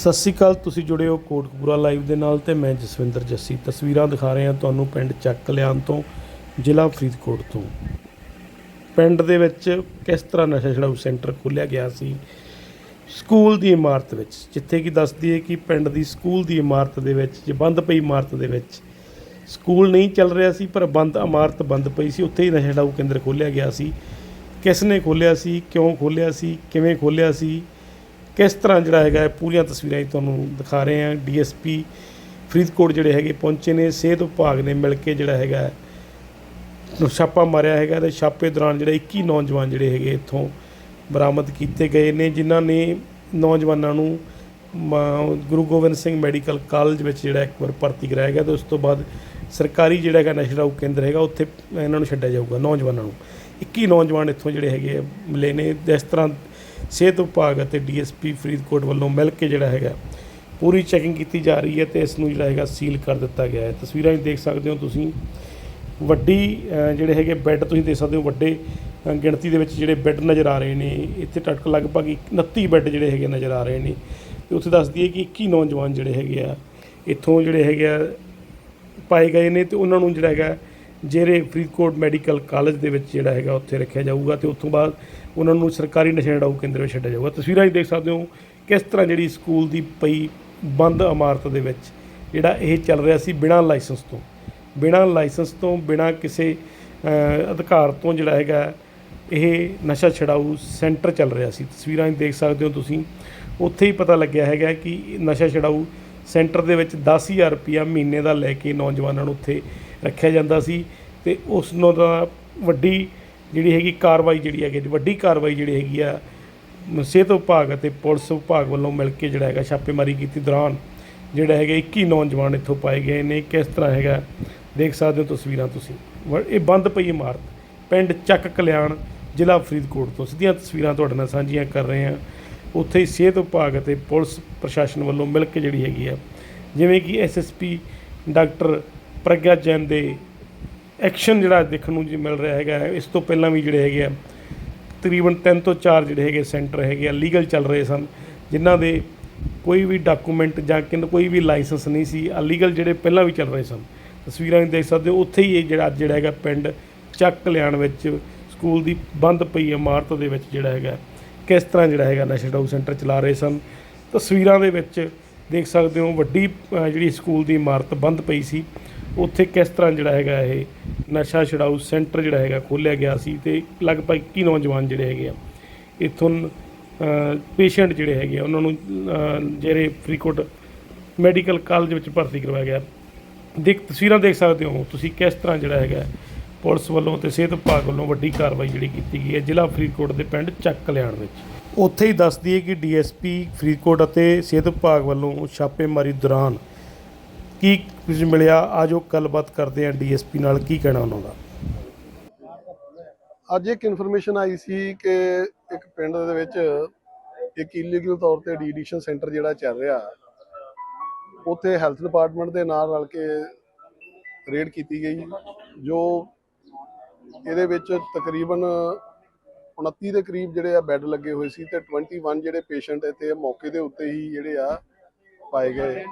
ਸਤਿ ਸ਼੍ਰੀ ਅਕਾਲ, ਤੁਸੀਂ ਜੁੜੇ ਹੋ ਕੋਟਕਪੂਰਾ ਲਾਈਵ ਦੇ ਨਾਲ ਤੇ ਮੈਂ ਜਸਵਿੰਦਰ ਜੱਸੀ। ਤਸਵੀਰਾਂ ਦਿਖਾ ਰਹੇ ਹਾਂ ਤੁਹਾਨੂੰ ਪਿੰਡ ਚੱਕ ਕਲਿਆਣ ਤੋਂ, ਜ਼ਿਲ੍ਹਾ ਫਰੀਦਕੋਟ ਤੋਂ। ਪਿੰਡ ਦੇ ਵਿੱਚ ਕਿਸ ਤਰ੍ਹਾਂ ਨਸ਼ਾ ਛਡਾਊ ਸੈਂਟਰ ਖੋਲ੍ਹਿਆ ਗਿਆ ਸੀ? ਸਕੂਲ ਦੀ ਇਮਾਰਤ ਵਿੱਚ। ਜਿੱਥੇ ਕਿ ਦੱਸਦੀ ਹੈ ਕਿ ਪਿੰਡ ਦੀ ਸਕੂਲ ਦੀ ਇਮਾਰਤ ਦੇ ਵਿੱਚ, ਜੇ ਬੰਦ ਪਈ ਇਮਾਰਤ ਦੇ ਵਿੱਚ, ਸਕੂਲ ਨਹੀਂ ਚੱਲ ਰਿਹਾ ਸੀ, ਪਰ ਬੰਦ, ਇਮਾਰਤ ਬੰਦ ਪਈ ਸੀ, ਉੱਥੇ ਹੀ ਨਸ਼ਾ ਛਡਾਊ ਕੇਂਦਰ ਖੋਲ੍ਹਿਆ ਗਿਆ ਸੀ। ਕਿਸ ਨੇ ਖੋਲ੍ਹਿਆ ਸੀ, ਕਿਉਂ ਖੋਲ੍ਹਿਆ ਸੀ, ਕਿਵੇਂ ਖੋਲ੍ਹਿਆ ਸੀ? ਕਿਸ ਤਰ੍ਹਾਂ ਜਿਹੜਾ ਹੈਗਾ ਪੂਰੀਆਂ ਤਸਵੀਰਾਂ ਹੀ ਤੁਹਾਨੂੰ ਦਿਖਾ ਰਹੇ ਹਾਂ। ਡੀਐਸਪੀ ਫਰੀਦਕੋਟ ਜਿਹੜੇ ਹੈਗੇ ਪਹੁੰਚੇ ਨੇ। ਸਿਹਤ ਵਿਭਾਗ ਨੇ ਮਿਲ ਕੇ ਜਿਹੜਾ ਹੈਗਾ ਛਾਪਾ ਮਾਰਿਆ ਹੈਗਾ ਤੇ ਛਾਪੇ ਦੌਰਾਨ ਜਿਹੜੇ 21 ਨੌਜਵਾਨ ਜਿਹੜੇ ਹੈਗੇ ਇੱਥੋਂ ਬਰਾਮਦ ਕੀਤੇ ਗਏ ਨੇ, ਜਿਨ੍ਹਾਂ ਨੇ ਨੌਜਵਾਨਾਂ ਨੂੰ ਗੁਰੂ ਗੋਬਿੰਦ ਸਿੰਘ ਮੈਡੀਕਲ ਕਾਲਜ ਵਿੱਚ ਜਿਹੜਾ ਇੱਕ ਵਾਰ ਭਰਤੀ ਕਰਾਇਆ ਗਿਆ ਤੇ ਉਸ ਤੋਂ ਬਾਅਦ ਸਰਕਾਰੀ ਜਿਹੜਾ ਹੈਗਾ ਨਸ਼ਾ ਛਡਾਊ ਕੇਂਦਰ ਹੈਗਾ, ਉੱਥੇ ਇਹਨਾਂ ਨੂੰ ਛੱਡਿਆ ਜਾਊਗਾ ਨੌਜਵਾਨਾਂ ਨੂੰ। 21 ਨੌਜਵਾਨ ਇੱਥੋਂ ਜਿਹੜੇ ਹੈਗੇ ਆ ਮਿਲੇ ਨੇ। ਜਿਸ ਤਰ੍ਹਾਂ ਸਿਹਤ ਵਿਭਾਗ ਅਤੇ ਡੀਐਸਪੀ ਫਰੀਦਕੋਟ ਵੱਲੋਂ ਮਿਲ ਕੇ ਜਿਹੜਾ ਹੈਗਾ ਪੂਰੀ ਚੈਕਿੰਗ ਕੀਤੀ ਜਾ ਰਹੀ ਹੈ ਤੇ ਇਸ ਨੂੰ ਜਿਹੜਾ ਹੈਗਾ ਸੀਲ ਕਰ ਦਿੱਤਾ ਗਿਆ ਹੈ। ਤਸਵੀਰਾਂ 'ਚ ਦੇਖ ਸਕਦੇ ਹੋ ਤੁਸੀਂ। ਵੱਡੀ ਜਿਹੜੇ ਹੈਗੇ ਬੈੱਡ ਤੁਸੀਂ ਦੇਖ ਸਕਦੇ ਹੋ, ਵੱਡੇ ਗਿਣਤੀ ਦੇ ਵਿੱਚ ਜਿਹੜੇ ਬੈੱਡ ਨਜ਼ਰ ਆ ਰਹੇ ਨੇ। ਇੱਥੇ ਟੱਕ ਲਗਭਗ 29 ਬੈੱਡ ਜਿਹੜੇ ਹੈਗੇ ਨਜ਼ਰ ਆ ਰਹੇ ਨੇ। ਤੇ ਉੱਥੇ ਦੱਸਦੀ ਹੈ ਕਿ 21 ਨੌਜਵਾਨ ਜਿਹੜੇ ਹੈਗੇ ਆ, ਇੱਥੋਂ ਜਿਹੜੇ ਹੈਗੇ ਆ ਪਾਏ ਗਏ ਨੇ ਤੇ ਉਹਨਾਂ ਨੂੰ ਜਿਹੜਾ ਹੈਗਾ ਜਿਹੜੇ ਫਰੀਦਕੋਟ ਮੈਡੀਕਲ ਕਾਲਜ ਦੇ ਵਿੱਚ ਜਿਹੜਾ ਹੈਗਾ ਉੱਥੇ ਰੱਖਿਆ ਜਾਊਗਾ ਤੇ ਉੱਥੋਂ ਬਾਅਦ ਉਹਨਾਂ ਨੂੰ ਸਰਕਾਰੀ ਨਸ਼ਾ ਛਡਾਊ ਕੇਂਦਰ ਵਿੱਚ ਛੱਡਿਆ ਜਾਊਗਾ। ਤਸਵੀਰਾਂ 'ਚ ਦੇਖ ਸਕਦੇ ਹੋ ਕਿਸ ਤਰ੍ਹਾਂ ਜਿਹੜੀ ਸਕੂਲ ਦੀ ਪਈ ਬੰਦ ਇਮਾਰਤ ਦੇ ਵਿੱਚ ਜਿਹੜਾ ਇਹ ਚੱਲ ਰਿਹਾ ਸੀ ਬਿਨਾਂ ਲਾਇਸੈਂਸ ਤੋਂ। ਬਿਨਾਂ ਲਾਇਸੈਂਸ ਤੋਂ, ਬਿਨਾਂ ਕਿਸੇ ਅਧਿਕਾਰ ਤੋਂ ਜਿਹੜਾ ਹੈਗਾ ਇਹ ਨਸ਼ਾ ਛਡਾਊ ਸੈਂਟਰ ਚੱਲ ਰਿਹਾ ਸੀ। ਤਸਵੀਰਾਂ 'ਚ ਦੇਖ ਸਕਦੇ ਹੋ ਤੁਸੀਂ। ਉੱਥੇ ਹੀ ਪਤਾ ਲੱਗਿਆ ਹੈਗਾ ਕਿ ਨਸ਼ਾ ਛਡਾਊ ਸੈਂਟਰ ਦੇ ਵਿੱਚ 10000 ਰੁਪਇਆ ਮਹੀਨੇ ਦਾ ਲੈ ਕੇ ਨੌਜਵਾਨਾਂ ਨੂੰ ਉੱਥੇ ਰੱਖਿਆ ਜਾਂਦਾ ਸੀ ਤੇ ਉਸ ਨੂੰ ਦਾ ਵੱਡੀ ਜਿਹੜੀ ਹੈਗੀ ਕਾਰਵਾਈ ਜਿਹੜੀ ਹੈਗੀ, ਵੱਡੀ ਕਾਰਵਾਈ ਜਿਹੜੀ ਹੈਗੀ ਆ, ਸਿਹਤ ਵਿਭਾਗ ਅਤੇ ਪੁਲਿਸ ਵਿਭਾਗ ਵੱਲੋਂ ਮਿਲ ਕੇ ਜਿਹੜਾ ਹੈਗਾ ਛਾਪੇਮਾਰੀ ਕੀਤੀ ਦੌਰਾਨ ਜਿਹੜਾ ਹੈਗਾ 21 ਨੌਜਵਾਨ ਇੱਥੋਂ ਪਾਏ ਗਏ ਨੇ। ਕਿਸ ਤਰ੍ਹਾਂ ਹੈਗਾ, ਦੇਖ ਸਕਦੇ ਹੋ ਤਸਵੀਰਾਂ ਤੁਸੀਂ। ਵ- ਇਹ ਬੰਦ ਪਈ ਇਮਾਰਤ, ਪਿੰਡ ਚੱਕ ਕਲਿਆਣ, ਜ਼ਿਲ੍ਹਾ ਫਰੀਦਕੋਟ ਤੋਂ। ਸਿੱਧੀਆਂ ਤਸਵੀਰਾਂ ਤੁਹਾਡੇ ਨਾਲ ਸਾਂਝੀਆਂ ਕਰ ਰਹੇ ਹਾਂ। ਉੱਥੇ ਹੀ ਸਿਹਤ ਵਿਭਾਗ ਅਤੇ ਪੁਲਿਸ ਪ੍ਰਸ਼ਾਸਨ ਵੱਲੋਂ ਮਿਲ ਕੇ ਜਿਹੜੀ ਹੈਗੀ ਆ, ਜਿਵੇਂ ਕਿ ਐਸਐਸਪੀ ਡਾਕਟਰ ਪ੍ਰਗਿਆ ਜੈਨ ਦੇ ਐਕਸ਼ਨ ਜਿਹੜਾ ਦੇਖਣ ਨੂੰ ਜੀ ਮਿਲ ਰਿਹਾ ਹੈਗਾ ਇਸ ਤੋਂ ਪਹਿਲਾਂ ਵੀ ਜਿਹੜੇ ਹੈਗੇ ਆ, ਤਕਰੀਬਨ 3 ਤੋਂ 4 ਜਿਹੜੇ ਹੈਗੇ ਸੈਂਟਰ ਹੈਗੇ ਆ ਲੀਗਲ ਚੱਲ ਰਹੇ ਸਨ, ਜਿਨ੍ਹਾਂ ਦੇ ਕੋਈ ਵੀ ਡਾਕੂਮੈਂਟ ਜਾਂ ਕਿੰਨ, ਕੋਈ ਵੀ ਲਾਇਸੈਂਸ ਨਹੀਂ ਸੀ ਅਲੀਗਲ ਜਿਹੜੇ ਪਹਿਲਾਂ ਵੀ ਚੱਲ ਰਹੇ ਸਨ। ਤਸਵੀਰਾਂ ਵੀ ਦੇਖ ਸਕਦੇ ਹੋ, ਉੱਥੇ ਹੀ ਇਹ ਜਿਹੜਾ ਜਿਹੜਾ ਹੈਗਾ ਪਿੰਡ ਚੱਕ ਕਲਿਆਣ ਵਿੱਚ ਸਕੂਲ ਦੀ ਬੰਦ ਪਈ ਇਮਾਰਤ ਦੇ ਵਿੱਚ ਜਿਹੜਾ ਹੈਗਾ, ਕਿਸ ਤਰ੍ਹਾਂ ਜਿਹੜਾ ਹੈਗਾ ਨਸ਼ਾ ਡਾਊ ਸੈਂਟਰ ਚਲਾ ਰਹੇ ਸਨ। ਤਸਵੀਰਾਂ ਦੇ ਵਿੱਚ ਦੇਖ ਸਕਦੇ ਹੋ, ਵੱਡੀ ਜਿਹੜੀ ਸਕੂਲ ਦੀ ਇਮਾਰਤ ਬੰਦ ਪਈ ਸੀ। ਉੱਥੇ ਕਿਸ ਤਰ੍ਹਾਂ ਜਿਹੜਾ ਹੈਗਾ ਇਹ ਨਸ਼ਾ ਛਡਾਊ ਸੈਂਟਰ ਜਿਹੜਾ ਹੈਗਾ ਖੋਲ੍ਹਿਆ ਗਿਆ ਸੀ ਤੇ ਲਗਭਗ 21 ਨੌਜਵਾਨ ਜਿਹੜੇ ਹੈਗੇ ਆ, ਇੱਥੋਂ ਪੇਸ਼ੈਂਟ ਜਿਹੜੇ ਹੈਗੇ ਆ, ਉਹਨਾਂ ਨੂੰ ਜਿਹੜੇ ਫਰੀਦਕੋਟ ਮੈਡੀਕਲ ਕਾਲਜ ਵਿੱਚ ਭਰਤੀ ਕਰਵਾਇਆ ਗਿਆ। ਦੇਖ, ਤਸਵੀਰਾਂ ਦੇਖ ਸਕਦੇ ਹੋ, ਤੁਸੀਂ ਕਿਸ ਤਰ੍ਹਾਂ ਜਿਹੜਾ ਹੈਗਾ ਪੁਲਿਸ ਵੱਲੋਂ ਤੇ ਸਿਹਤ ਵਿਭਾਗ ਵੱਲੋਂ ਵੱਡੀ ਕਾਰਵਾਈ ਜਿਹੜੀ ਕੀਤੀ ਗਈ ਹੈ ਜ਼ਿਲ੍ਹਾ ਫਰੀਦਕੋਟ ਦੇ ਪਿੰਡ ਚੱਕ ਕਲਿਆਣ ਵਿੱਚ। ਉੱਥੇ ਹੀ ਦੱਸਦੀ ਹੈ ਕਿ ਡੀਐਸਪੀ ਫਰੀਦਕੋਟ ਅਤੇ ਸਿਹਤ ਵਿਭਾਗ ਵੱਲੋਂ ਛਾਪੇਮਾਰੀ ਦੌਰਾਨ ਕੀ ਕੁਝ ਮਿਲਿਆ? ਆਜੋ ਗੱਲਬਾਤ ਕਰਦੇ ਹਾਂ ਡੀਐਸਪੀ ਨਾਲ। ਕੀ ਕਹਿਣਾ ਉਹਨਾਂ ਦਾ? ਅੱਜ ਇੱਕ ਇਨਫੋਰਮੇਸ਼ਨ ਆਈ ਸੀ ਕਿ ਇੱਕ ਪਿੰਡ ਦੇ ਵਿੱਚ ਇੱਕ ਇਲੀਗਲ ਤੌਰ ਤੇ ਡੀਡੀਸ਼ਨ ਸੈਂਟਰ ਜਿਹੜਾ ਚੱਲ ਰਿਹਾ, ਉੱਥੇ ਹੈਲਥ ਡਿਪਾਰਟਮੈਂਟ ਦੇ ਨਾਲ ਰਲ ਕੇ ਰੇਡ ਕੀਤੀ ਗਈ, ਜੋ ਇਹਦੇ ਵਿੱਚ ਤਕਰੀਬਨ 29 ਦੇ ਕਰੀਬ ਜਿਹੜੇ ਆ ਬੈੱਡ ਲੱਗੇ ਹੋਏ ਸੀ ਤੇ 21 ਜਿਹੜੇ ਪੇਸ਼ੈਂਟ ਇੱਥੇ ਮੌਕੇ ਦੇ ਉੱਤੇ ਹੀ ਜਿਹੜੇ ਆ ਪਾਏ ਗਏ।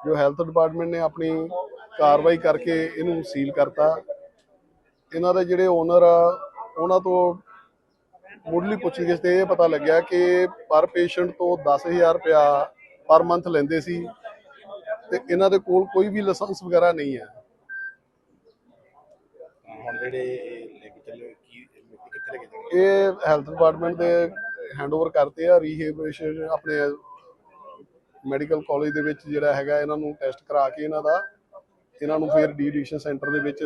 ਜੋ ਹੈਲਥ ਡਿਪਾਰਟਮੈਂਟ ਨੇ ਆਪਣੀ ਕਾਰਵਾਈ ਕਰਕੇ ਇਹਨੂੰ ਸੀਲ ਕਰਤਾ। ਇਹਨਾਂ ਦੇ ਜਿਹੜੇ ਓਨਰ ਆ ਉਹਨਾਂ ਤੋਂ ਮੁੱਢਲੀ ਪੁੱਛਗਿੱਛ ਤੇ ਇਹ ਪਤਾ ਲੱਗਿਆ ਕਿ ਪਰ ਪੇਸ਼ੈਂਟ ਤੋਂ 10000 ਰੁਪਇਆ ਪਰ ਮੰਥ ਲੈਂਦੇ ਸੀ ਤੇ ਇਹਨਾਂ ਦੇ ਕੋਲ ਕੋਈ ਵੀ ਲਾਇਸੈਂਸ ਵਗੈਰਾ ਨਹੀਂ ਹੈ। ਹੁਣ ਜਿਹੜੇ ਇਹ ਲੈ ਕੇ ਚੱਲੇ ਕੀ ਕਿੱਥੇ ਲੈ ਕੇ ਜਾਣਗੇ ਇਹ ਹੈਲਥ ਡਿਪਾਰਟਮੈਂਟ ਦੇ ਹੈਂਡਓਵਰ ਕਰਤੇ ਆ ਰੀਹੈਬਿਲਿਟੇਸ਼ਨ ਆਪਣੇ ਮੈਡੀਕਲ ਕਾਲਜ ਦੇ ਵਿੱਚ ਜਿਹੜਾ ਹੈਗਾ ਇਹਨਾਂ ਨੂੰ ਟੈਸਟ ਕਰਾ ਕੇ ਇਹਨਾਂ ਦਾ ਇਹਨਾਂ ਨੂੰ ਫਿਰ ਡੀਡੀਸ਼ਨ ਸੈਂਟਰ ਦੇ ਵਿੱਚ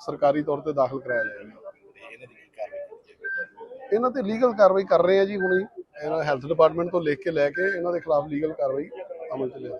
ਸਰਕਾਰੀ ਤੌਰ ਤੇ ਦਾਖਲ ਕਰਾਇਆ ਜਾਏਗਾ। ਇਹਨਾਂ ਤੇ ਲੀਗਲ ਕਾਰਵਾਈ ਕਰ ਰਹੇ ਆ ਜੀ ਹੁਣੇ। ਇਹਨਾਂ ਹੈਲਥ ਡਿਪਾਰਟਮੈਂਟ ਤੋਂ ਲਿਖ ਕੇ ਲੈ ਕੇ ਇਹਨਾਂ ਦੇ ਖਿਲਾਫ ਲੀਗਲ ਕਾਰਵਾਈ ਅਮਲ ਚ ਲਿਆ